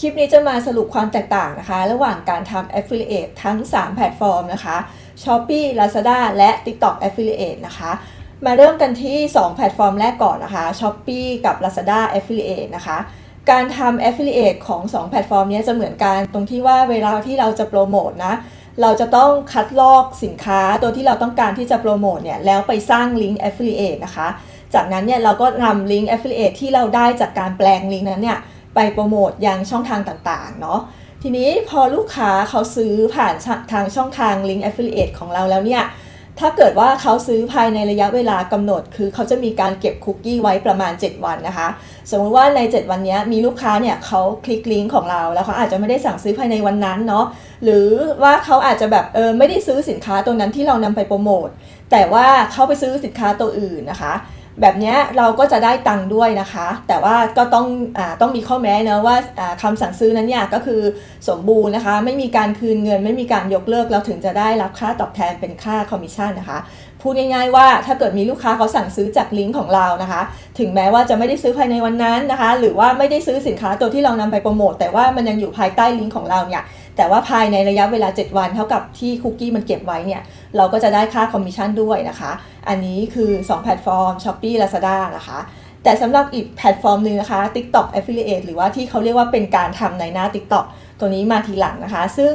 คลิปนี้จะมาสรุปความแตกต่างนะคะ ระหว่างการทำ Affiliate ทั้ง 3 แพลตฟอร์มนะคะ Shopee Lazada และ TikTok Affiliate นะคะ มาเริ่มกันที่ 2 แพลตฟอร์มแรกก่อนนะคะ Shopee กับ Lazada Affiliate นะคะการทำ Affiliate ของ 2 แพลตฟอร์มนี้จะเหมือนกันตรงที่ว่าเวลาที่เราจะโปรโมทนะ เราจะต้องคัดลอกสินค้าตัวที่เราต้องการที่จะโปรโมทเนี่ยแล้วไปสร้างลิงก์ Affiliate นะคะ จากนั้นเนี่ยเราก็นำลิงก์ Affiliate ที่เราได้จากการแปลงลิงก์นั้นเนี่ย ไปโปรโมทยังช่องทางต่างๆเนาะทีนี้พอลูกค้าเขาซื้อผ่านทางช่องทางลิงก์ Affiliate ของเราแล้วเนี่ย ถ้าเกิดว่าเขาซื้อภายในระยะเวลากำหนด คือเขาจะมีการเก็บคุกกี้ไว้ประมาณ 7 วันนะคะ สมมติว่าใน 7 วันนี้มีลูกค้าเนี่ยเขาคลิกลิงก์ของเรา แล้วเขาอาจจะไม่ได้สั่งซื้อภายในวันนั้นเนาะ หรือว่าเขาอาจจะแบบเออไม่ได้ซื้อสินค้าตัวนั้นที่เรานำไปโปรโมท แต่ว่าเขาไปซื้อสินค้าตัวอื่นนะคะ แบบนี้เราก็จะได้ตังค์ด้วยนะคะ แต่ว่าก็ต้องอต้องมีข้อแม้นะว่าอ่าคำสั่งซื้อนั้นเนี่ยก็คือสมบูรณ์นะคะ ไม่มีการคืนเงิน ไม่มีการยกเลิกเราถึงจะได้รับค่าตอบแทนเป็นค่าคอมมิชชั่นนะคะพูดง่ายๆว่าถ้าเกิดมีลูกค้าเขาสั่งซื้อจากลิงก์ของเรานะคะ ถึงแม้ว่าจะไม่ได้ซื้อภายในวันนั้นนะคะ หรือว่าไม่ได้ซื้อสินค้าตัวที่เรานำไปโปรโมทแต่ว่ามันยังอยู่ภายใต้ลิงก์ของเราเนี่ยแต่ว่าภายในระยะเวลา 7 วันเท่ากับที่คุกกี้มันเก็บไว้เนี่ยเราก็จะได้ค่าคอมมิชชั่นด้วยนะคะ อันนี้คือ 2 แพลตฟอร์ม Shopee Lazada นะคะ แต่สำหรับอีกแพลตฟอร์มหนึ่งนะคะ TikTok Affiliate หรือว่าที่เขาเรียกว่าเป็นการทำในหน้า TikTok ตัวนี้มาทีหลังนะคะ ซึ่ง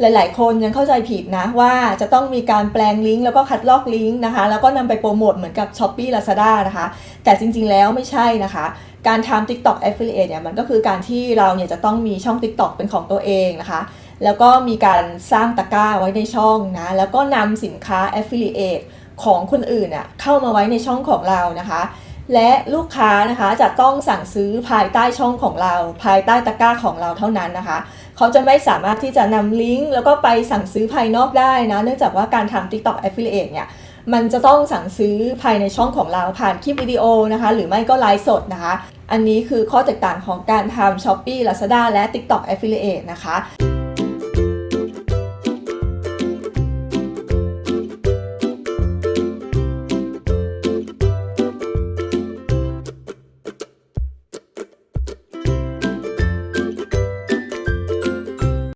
หลาย ๆ คนยังเข้าใจผิดนะว่าจะต้องมีการแปลงลิงก์แล้วก็คัดลอกลิงก์นะคะ แล้วก็นำไปโปรโมทเหมือนกับ Shopee Lazada นะคะ แต่จริง ๆ แล้วไม่ใช่นะคะการทำ TikTok Affiliate เนี่ยมันก็คือการที่เราเนี่ยจะต้องมีช่อง TikTok เป็นของตัวเองนะคะ แล้วก็มีการสร้างตะกร้าไว้ในช่องนะ แล้วก็นำสินค้า Affiliate ของคนอื่นอะเข้ามาไว้ในช่องของเรานะคะ และลูกค้านะคะจะต้องสั่งซื้อภายใต้ช่องของเรา ภายใต้ตะกร้าของเราเท่านั้นนะคะ เขาจะไม่สามารถที่จะนำลิงก์แล้วก็ไปสั่งซื้อภายนอกได้นะ เนื่องจากว่าการทำ TikTok Affiliate เนี่ยมันจะต้องสั่งซื้อภายในช่องของเราผ่านคลิปวิดีโอนะคะ หรือไม่ก็ไลฟ์สดนะคะ อันนี้คือข้อแตกต่างของการทำ Shopee Lazada และ TikTok Affiliate นะคะ